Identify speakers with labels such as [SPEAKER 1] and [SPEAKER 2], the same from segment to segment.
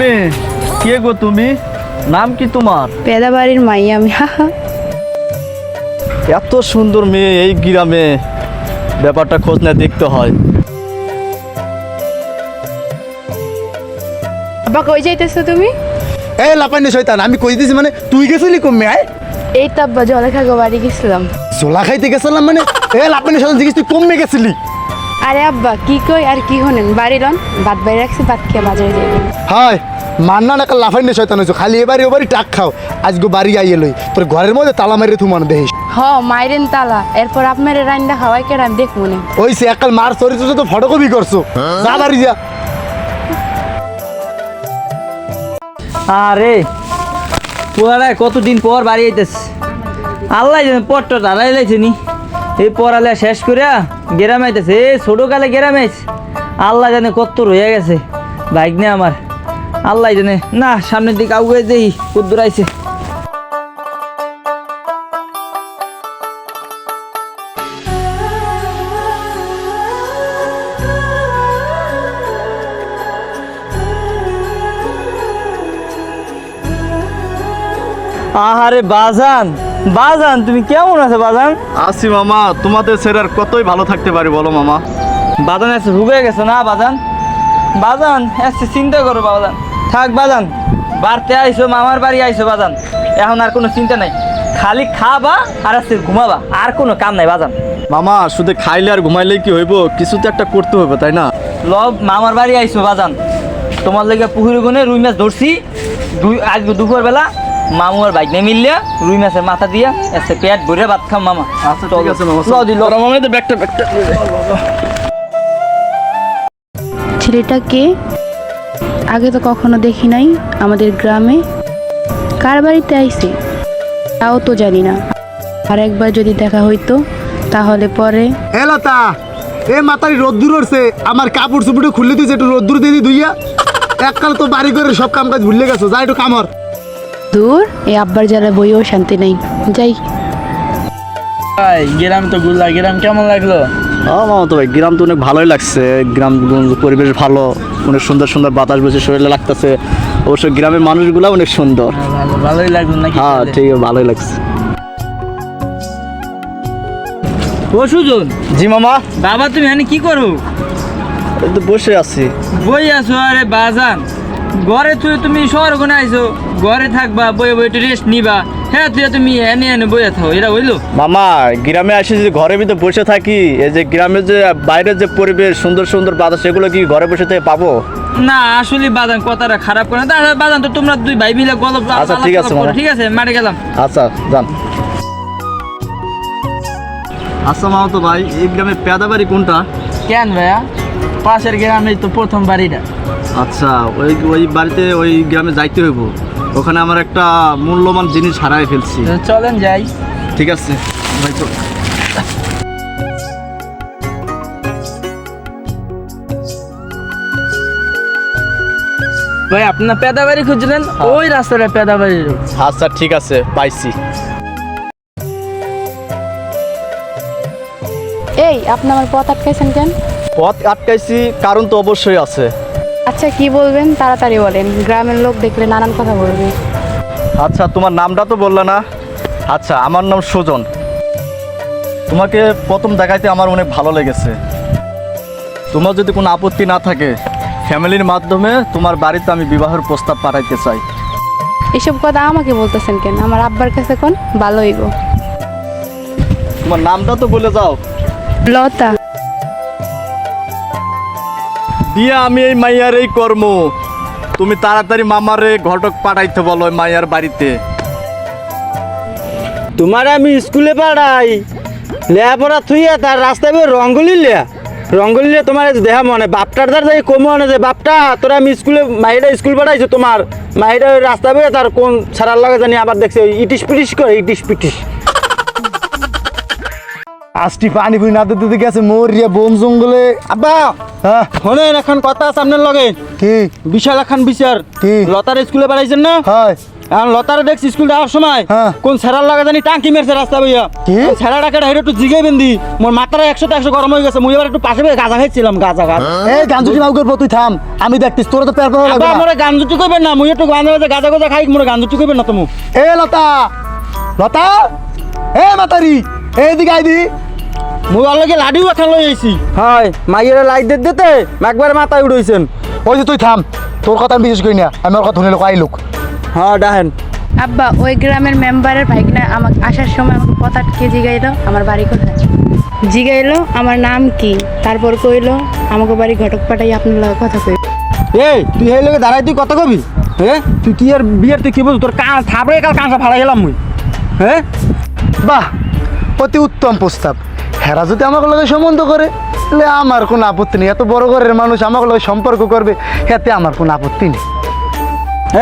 [SPEAKER 1] মেয়ে কে গো তুমি? নাম কি তোমার?
[SPEAKER 2] পেদা বাড়ির মাই আমি
[SPEAKER 1] এত সুন্দর মেয়ে এই গ্রামে। ব্যাপারটা খোঁজ না দেখতে হয়।
[SPEAKER 2] আব্বা কই যাইতেছো তুমি?
[SPEAKER 3] এই লাপানি শয়তান আমি কই দিছি মানে তুই গেছিলি কমে আয়
[SPEAKER 2] এই তো আব্বা জলে খাগো বাড়ি গেছিলাম।
[SPEAKER 3] জোলা খাইতে গেছিলাম মানে? এ লাপানি শয়তান জিজ্ঞেস তুই কমে গেছিলি?
[SPEAKER 2] আরে আব্বা কি কই আর কি হনেন বাড়ি লন ভাত বাইরে রাখছি ভাত খেয়ে বাজারে যাইবেন
[SPEAKER 3] হয় মান্না নাকা লাফাইনে শয়তান হয়েছো খালি এবারে ওবারই টাক খাও। আজকে বাড়ি আইয়ে লই। তোর ঘরের মধ্যে তালা মারি থুমান দেখিস।
[SPEAKER 2] হ মাইরেন তালা। এরপর আপনার রান্না খাওয়াই কে আমি দেখব না।
[SPEAKER 3] ওই সে একাল মার চরিত্র তো ফটোকপি করছ। যা বাড়ি যা।
[SPEAKER 4] আরে পোয়ারায় কতদিন পর বাড়ি আইতেছে আল্লাহ পট্ট দাঁড়াই লাইছে নি। এই পড়ালে শেষ করিয়া গেরামে আইতেছে। এই ছোটোকালে গেরামে আইছে আল্লাহ জানে কত রয়ে গেছে। বাইক নে আমার। আল্লাহ জানে। না, সামনের দিকে আগুয়ে দেই কুদ্দুর আইছে। আহারে বাজান। বাজান তুমি কেমন আছো বাজান?
[SPEAKER 1] আসি মামা তোমাদের ছেড়ে আর কতই ভালো থাকতে পারি বলো মামা।
[SPEAKER 4] বাজান এসে ভুগে গেছো না বাজান? বাজান এসে চিন্তা করো বাজান। থাক বাজান বাড়তে আইসো মামার বাড়ি আইসো বাজান। এখন আর কোনো চিন্তা নাই। খালি খাবা আর আজকে ঘুমাবা আর কোনো কাম নাই বাজান।
[SPEAKER 1] মামা শুধু খাইলে আর ঘুমাইলে কি হইব? কিছু তো একটা করতে হবে তাই না?
[SPEAKER 4] লব মামার বাড়ি আইসো বাজান। তোমার লেগে পুকুরে গুনে রুই মাছ ধরছি। দুই আজকে দুপুর বেলা মামু আর বাইক নিয়ে মিললে রুই মাছের মাথা দিয়ে এসে পেট ভরে ভাত খাম মামা।
[SPEAKER 1] আচ্ছা ঠিক আছে মামা ব্যাগটা ব্যাগটা।
[SPEAKER 2] ছেলেটা কে? আগে তো কখনো দেখি নাই আমাদের গ্রামে। কার বাড়িতে আইছে? তাও তো জানি না। আর একবার যদি দেখা হইতো তাহলে পরে।
[SPEAKER 3] এ লতা এ মাতারি রোদ্দুর উঠছে আমার কাপড় চুপড়ে খুললে তুই একটু রোদ্দুর দিয়ে দি ধুইয়া এককাল তো বাড়ি করে সব কাম কাজ ভুলে গেছো যা একটু কামর
[SPEAKER 2] দূর? এই আব্বার জ্বালা বইও শান্তি নেই। যাই।
[SPEAKER 4] ভাই গেরাম তো গুল্লা গেরাম কেমন লাগল?
[SPEAKER 1] হ্যাঁ মামা তো ভাই গ্রাম তো অনেক ভালোই লাগছে। গ্রাম পরিবেশ ভালো অনেক সুন্দর সুন্দর বাতাস বসে শরীরে লাগতেছে। অবশ্য গ্রামের মানুষগুলো অনেক সুন্দর।
[SPEAKER 4] ভালোই লাগল নাকি
[SPEAKER 1] হ্যাঁ ঠিক আছে ভালোই লাগছে।
[SPEAKER 4] ও সুজন।
[SPEAKER 1] জি মামা।
[SPEAKER 4] বাবা তুমি এখানে কি করো?
[SPEAKER 1] তো বসে আছি।
[SPEAKER 4] বই আছো আরে বাজান। ঘরে তুই তুমি শহর আইছো ঘরে থাকবা বই বই একটু রেস্ট নিবা। হ্যাঁ তুই তুমি এনে এনে বইয়া থাও এটা হইল
[SPEAKER 1] মামা গ্রামে আসি যদি ঘরে ভিতরে বসে থাকি এই যে গ্রামের যে বাইরের যে পরিবেশ সুন্দর সুন্দর বাতাস সেগুলো কি ঘরে বসে থেকে পাবো?
[SPEAKER 4] না আসলে বাজান কথাটা খারাপ করে না। তো তোমরা দুই ভাই মিলে গল্প
[SPEAKER 1] আচ্ছা, ঠিক আছে।
[SPEAKER 4] ঠিক আছে? মাঠে গেলাম।
[SPEAKER 1] আচ্ছা যান। আচ্ছা মামা তো ভাই। এই গ্রামের পেদা বাড়ি কোনটা?
[SPEAKER 4] কেন ভাইয়া? পাশের গ্রামে তো প্রথম বাড়িটা।
[SPEAKER 1] আচ্ছা ওই ওই বাড়িতে ওই গ্রামে যাইতে হইব। ওখানে আমার একটা মূল্যবান জিনিস হারাই ফেলছি।
[SPEAKER 4] চলেন যাই।
[SPEAKER 1] ঠিক আছে। ভাই চল।
[SPEAKER 4] ভাই আপনার পেদা বাড়ি খুঁজলেন? ওই রাস্তাটা পেদা বাড়ির
[SPEAKER 1] আচ্ছা ঠিক আছে পাইছি।
[SPEAKER 2] এই আপনি আমার পথ আটকাইছেন কেন?
[SPEAKER 1] পথ আটকাইছি কারণ তো অবশ্যই আছে।
[SPEAKER 2] আচ্ছা কি বলবেন? তাড়াতাড়ি বলেন। গ্রামের লোক দেখলে নানান কথা বলবে।
[SPEAKER 1] আচ্ছা তোমার নামটা তো বললে না। আচ্ছা আমার নাম সুজন। তোমাকে প্রথম দেখাইতে আমার অনেক ভালো লেগেছে। তোমার যদি কোনো আপত্তি না থাকে ফ্যামিলির মাধ্যমে তোমার বাড়িতে আমি বিবাহের প্রস্তাব পাঠাইতে চাই।
[SPEAKER 2] এসব কথা আমাকে বলতেছেন কেন? আমার আব্বার কাছে কোন? ভালো হইব
[SPEAKER 1] তোমার নামটা তো বলে যাও।
[SPEAKER 2] লতা।
[SPEAKER 1] দিয়ে আমি এই মাইয়ার এই কর্ম। তুমি তাড়াতাড়ি মামারে ঘটক পাঠাইতে বলো মাইয়ার বাড়িতে।
[SPEAKER 5] তোমার আমি স্কুলে পাঠাই লেয়াপড়া থুইয়া তার রাস্তায় বের রঙ্গলি লিয়া। রঙ্গলি লিয়া তোমার দেহা মনে, বাপটার দ্বার যাই কমে মনে যে বাপটা, তোরা আমি স্কুলে মাইরা স্কুল পাঠাইছো তোমার। মাইরা ওই রাস্তা বেয়ে তার কোন ছাড়ার লাগে জানি আবার দেখছি, ইটিস পিটিস করে, ইটিস পিটিস।
[SPEAKER 3] আষ্টি পানি বুনি না দিতে গেছে মরিয়া বন জঙ্গলে।
[SPEAKER 5] আব্বা
[SPEAKER 3] হ্যাঁ?
[SPEAKER 5] শোনেন এখন কথা আছে আপনার লগে।
[SPEAKER 3] কি?
[SPEAKER 5] বিশাল এখন বিচার।
[SPEAKER 3] কি?
[SPEAKER 5] লতার স্কুলে পাঠাইছেন না?
[SPEAKER 3] হয়।
[SPEAKER 5] এখন লতারে দেখছি স্কুল যাওয়ার সময়।
[SPEAKER 3] হ্যাঁ।
[SPEAKER 5] কোন ছেড়ার লাগা জানি টাঙ্কি মেরছে রাস্তা বইয়া।
[SPEAKER 3] কি?
[SPEAKER 5] ছেড়া টাকা হেরে একটু জিগে বেন্দি মোর মাথাটা একশো একশো গরম হয়ে গেছে। মুই এবার একটু পাশে গাঁজা খাইছিলাম গাঁজা গাছ
[SPEAKER 3] এই গাঞ্জুটি মাউ করব তুই থাম। আমি দেখতিস তোরা তো পেয়ার লাগবে।
[SPEAKER 5] গান দুটি কইবেন না মুই একটু গান বাজে গাঁজা গাঁজা খাই মোরে গান দুটি কইবেন না তুমি
[SPEAKER 3] এ লতা! লতা! এ মাতারি! এইদিকে আইদি।
[SPEAKER 5] মুই ওর লগে লাডিও এখন লই আইছি। হয় মাইয়ের লাইট দিতে দিতে একবার মাথায় উড়াইছেন।
[SPEAKER 3] ওই যে তুই থাম তোর কথা আমি বিশেষ করি না আমি ওর কথা শুনে লোক আইলুক।
[SPEAKER 5] হ্যাঁ ডাহেন।
[SPEAKER 2] আব্বা ওই গ্রামের মেম্বারের ভাইকনা আমাকে আসার সময় আমাকে কথা কে জিগাইলো? আমার বাড়ি কোথায়? জিগাইলো আমার নাম কি? তারপর কইলো আমাকে বাড়ি ঘটক পাঠাই আপনার লগে কথা কই
[SPEAKER 5] এই তুই এই লগে দাঁড়াই তুই কত কবি? হ্যাঁ তুই কি আর বিয়ের তুই কি বল তোর কান থাপড়ে কাল কাঁচা ফাড়া গেলাম মুই। হ্যাঁ
[SPEAKER 3] বাহ অতি উত্তম প্রস্তাব। হেরা যদি আমাকে লগে সম্বন্ধ করে তাহলে আমার কোনো আপত্তি নেই। এত বড় ঘরের মানুষ আমাকে লগে সম্পর্ক করবে এতে আমার কোনো আপত্তি নেই।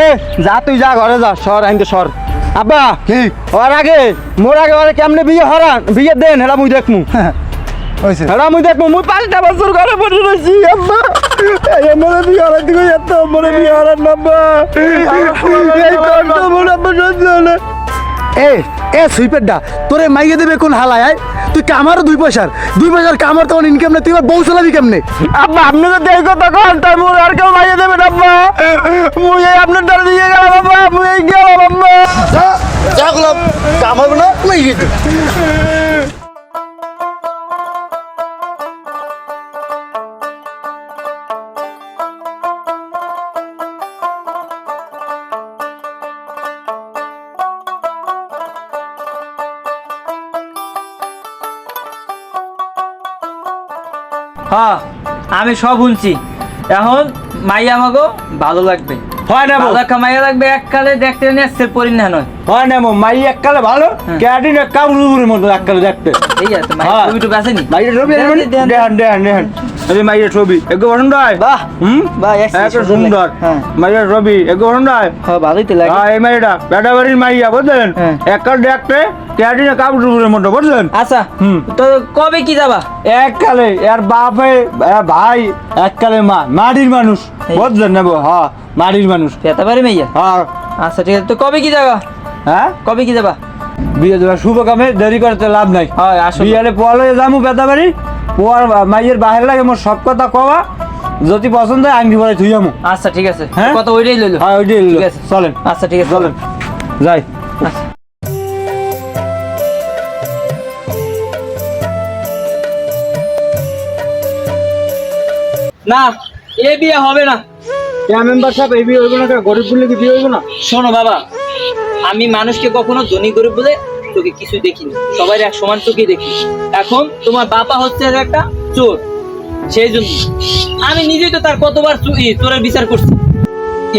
[SPEAKER 5] এ যা তুই যা ঘরে যা সর আইনতে সর। আব্বা
[SPEAKER 3] কি?
[SPEAKER 5] ওর আগে মোর আগে ওরে কেমনে বিয়ে হরান? বিয়ে দেন হেরা মুই দেখমু।
[SPEAKER 3] হয়েছে
[SPEAKER 5] হেরা মুই দেখমু মুই পাঁচটা বছর ঘরে পড়ে রয়েছি আব্বা। এই মোরে বিয়ে হরান দিকে এত মোরে বিয়ে হরান নাম্বা এই কষ্ট মোর আব্বা সহ্য হলো
[SPEAKER 3] এ এ সুইপেরটা তোরে মাইকে দেবে কোন হালায় আয়? তুই কামারও দুই পয়সার। দুই পয়সার কামার তোমার ইনকাম নেই তুই আবার বউ চালাবি কেমনে?
[SPEAKER 5] আব্বা আপনি তো দেখ তখন তাই মোর আর কেউ মাইয়ে দেবে আব্বা। মুই এই আপনার দ্বারা দিয়ে গেলাম আব্বা মুই এই গেলাম আব্বা।
[SPEAKER 3] যা গেলাম কাম হবে না মাইকে দেবে
[SPEAKER 4] হ্যাঁ আমি সব শুনছি। এখন মাইয়া আমাকে ভালো লাগবে।
[SPEAKER 5] হয় না
[SPEAKER 4] ভালো একটা মাইয়া লাগবে এককালে দেখতে নেসের পরিণাম নয়।
[SPEAKER 5] হয় না মাই এককালে ভালো। ক্যাডিন এক কামড়ুর মতো এককালে দেখতে।
[SPEAKER 4] ঠিক আছে মাই
[SPEAKER 5] হ্যাঁ।
[SPEAKER 4] তো টুবি আসেনি
[SPEAKER 5] রবি।
[SPEAKER 4] দেন দেন দেন।
[SPEAKER 5] এই মাইয়ের ছবি। একটু পছন্দ হয়
[SPEAKER 4] বাহ
[SPEAKER 5] হুম?
[SPEAKER 4] বাহ এক
[SPEAKER 5] এত সুন্দর
[SPEAKER 4] হ্যাঁ।
[SPEAKER 5] মাইয়ের ছবি একটু পছন্দ হয়
[SPEAKER 4] হ্যাঁ ভালোই তো লাগে।
[SPEAKER 5] হ্যাঁ এই মাইয়াটা বেটাবাড়ির মাইয়া বুঝলেন?
[SPEAKER 4] হ্যাঁ।
[SPEAKER 5] এককাল দেখতে ক্যাডিন কামড়ুর মতো বুঝলেন?
[SPEAKER 4] আচ্ছা
[SPEAKER 5] হুম।
[SPEAKER 4] তো কবে কি যাবা?
[SPEAKER 5] এককালে এর বাপে ভাই এককালে মা মাটির মানুষ। বুঝলেন নেব হ্যাঁ মাটির মানুষ।
[SPEAKER 4] পেতে পারি মাইয়া?
[SPEAKER 5] হ্যাঁ।
[SPEAKER 4] আচ্ছা ঠিক আছে তো কবে কি যাবা?
[SPEAKER 5] হ্যাঁ?
[SPEAKER 4] কবে কি যাবা?
[SPEAKER 5] বিয়ে দেওয়ার শুভ কামে দেরি করতে লাভ নাই।
[SPEAKER 4] হয় আসলে
[SPEAKER 5] বিয়ালে পোয়ালে যামু পোয়ার মাইয়ের বাহির লাগে মোর সব কথা কওয়া। যদি পছন্দ হয় আংটি পরে থুই আমু।
[SPEAKER 4] আচ্ছা ঠিক আছে।
[SPEAKER 5] হ্যাঁ?
[SPEAKER 4] কথা ওইটাই লইলো।
[SPEAKER 5] হ্যাঁ ওইটাই
[SPEAKER 4] ঠিক
[SPEAKER 5] লইলো।
[SPEAKER 4] আছে।
[SPEAKER 5] চলেন।
[SPEAKER 4] আচ্ছা ঠিক আছে।
[SPEAKER 5] চলেন। যাই।
[SPEAKER 4] আচ্ছা। না এ বিয়ে হবে না।
[SPEAKER 5] মেম্বার সাহেব এই বিয়ে হইব না গরিব বললে কি বিয়ে হইব না?
[SPEAKER 4] শোনো বাবা আমি মানুষকে কখনো ধনী গরিব বলে তোকে কিছু দেখিনি। সবাই এক সমান চোখে দেখি। এখন তোমার বাবা হচ্ছে একটা চোর। সেই জন্য আমি নিজেই তো তার কতবার চোরের বিচার করছি।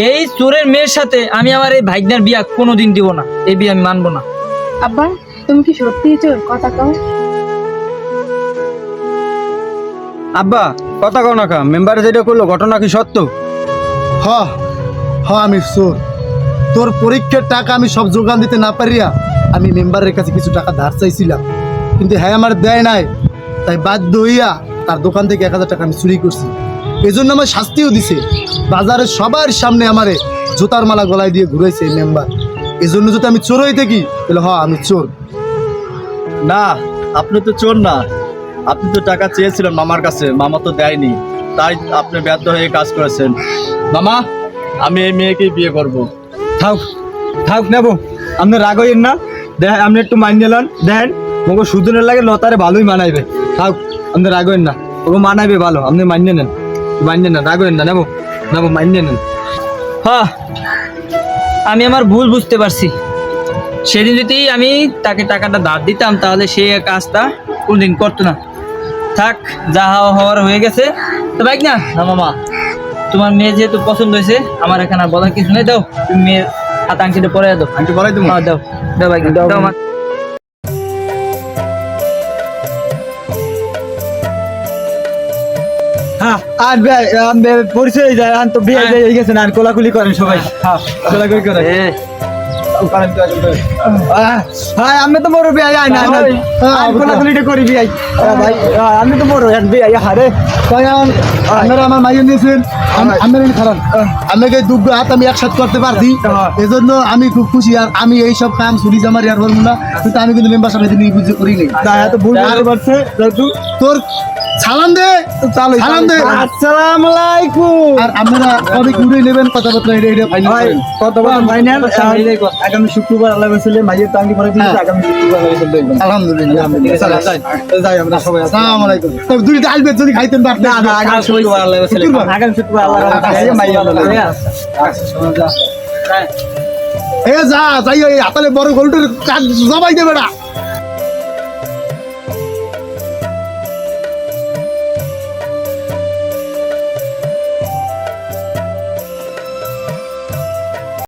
[SPEAKER 4] এই চোরের মেয়ের সাথে আমি আমার এই ভাইগনার বিয়া কোনোদিন দিব না। এই বিয়ে আমি মানবো না।
[SPEAKER 2] আব্বা তুমি কি সত্যি চোর? কথা কও।
[SPEAKER 5] আব্বা কথা কও না কা মেম্বার যেটা করল ঘটনা কি সত্য?
[SPEAKER 3] হ হ আমি চোর। তোর পরীক্ষার টাকা আমি সব যোগান দিতে না পারিয়া আমি মেম্বারের কাছে কিছু টাকা ধার চাইছিলাম। কিন্তু হ্যাঁ আমার দেয় নাই। তাই বাধ্য হইয়া তার দোকান থেকে এক হাজার টাকা আমি চুরি করছি। এই জন্য আমার শাস্তিও দিছে। বাজারে সবার সামনে আমারে জুতার মালা গলায় দিয়ে ঘুরাইছে এই মেম্বার। এই জন্য যদি আমি চোর হয়ে থাকি তাহলে হ আমি চোর।
[SPEAKER 1] না আপনি তো চোর না। আপনি তো টাকা চেয়েছিলেন মামার কাছে মামা তো দেয়নি। তাই আপনি ব্যর্থ হয়ে কাজ করেছেন। মামা আমি এই মেয়েকেই বিয়ে করব।
[SPEAKER 5] থাক থাক নেব। আপনি রাগ হইেন না। দেখ আপনি একটু মাইন নিলেন দেখেন মোকে সুদনের লাগে লতারে ভালোই মানাইবে। থাক, আপনি রাগবেন না। ওকে মানাইবে ভালো, আপনি মান্য নেন। মান্য নেন, রাগ হইেন না, নেব নেব মান্য নেন।
[SPEAKER 4] হ্যাঁ আমি আমার ভুল বুঝতে পারছি। সেদিন যদি আমি তাকে টাকাটা ধার দিতাম, তাহলে সে কাজটা কোনদিন করতো না। থাক, যা হওয়া হওয়ার হয়ে গেছে। তো বাইক না
[SPEAKER 1] মামা,
[SPEAKER 4] তোমার মেয়ে যেহেতু পছন্দ হয়েছে, আমার এখানে বলার কিছু নেই, দাও, তুমি মেয়ের হাত আংটিটা পরে দাও।
[SPEAKER 1] আংটি দাও
[SPEAKER 4] হ্যাঁ দাও। দাও ভাই দাও
[SPEAKER 5] হ্যাঁ আর পরিচয় যায় আন তো বিয়ে
[SPEAKER 4] হ্যাঁ।
[SPEAKER 5] গেছে না আর কোলাকুলি করেন সবাই। হ্যাঁ কোলাকুলি করে আমি তো বড় বিয়াই আই না না। আমি করি বিয়াই ভাই। আমি তো বড় এক বিয়াই হারে
[SPEAKER 3] আপনারা আমার মাইয়ে নিয়েছেন। আম- আমার খারাপ আমাকে দুগ্ধ হাত আমি একসাথে করতে পারছি। এজন্য আমি খুব খুশি আর আমি এই সব কাম চুরি জামারি আর করব না কিন্তু আমি কিন্তু মেম্বার সাহেব নিয়ে বুঝে করি
[SPEAKER 5] করতে
[SPEAKER 3] তোর সালাম দে। সালাম দে।
[SPEAKER 5] আসসালামু আলাইকুম।
[SPEAKER 3] আর আপনারা কবে উড়ে নেবেন কথাবার্তা এটা এটা ফাইনাল
[SPEAKER 5] ভাই বড় ফাইনাল আগামী শুক্রবার আল্লাহ বসলে মাইয়ের টাঙ্গি পরে দিয়েছে আগামী শুক্রবার আল্লাহ বসলে দেখবেন।
[SPEAKER 3] আলহামদুলিল্লাহ।
[SPEAKER 5] যাই। আমরা সবাই
[SPEAKER 3] আসসালামু আলাইকুম। তবে দুই ডাল বেদ যদি খাইতেন পারতেন
[SPEAKER 5] না না আগামী শুক্রবার আল্লাহ বসলে আগামী শুক্রবার আল্লাহ বসলে মাইয়ের আল্লাহ
[SPEAKER 3] এ যা যাই হাতালে বড় গরুটার কাজ জবাই দেবে না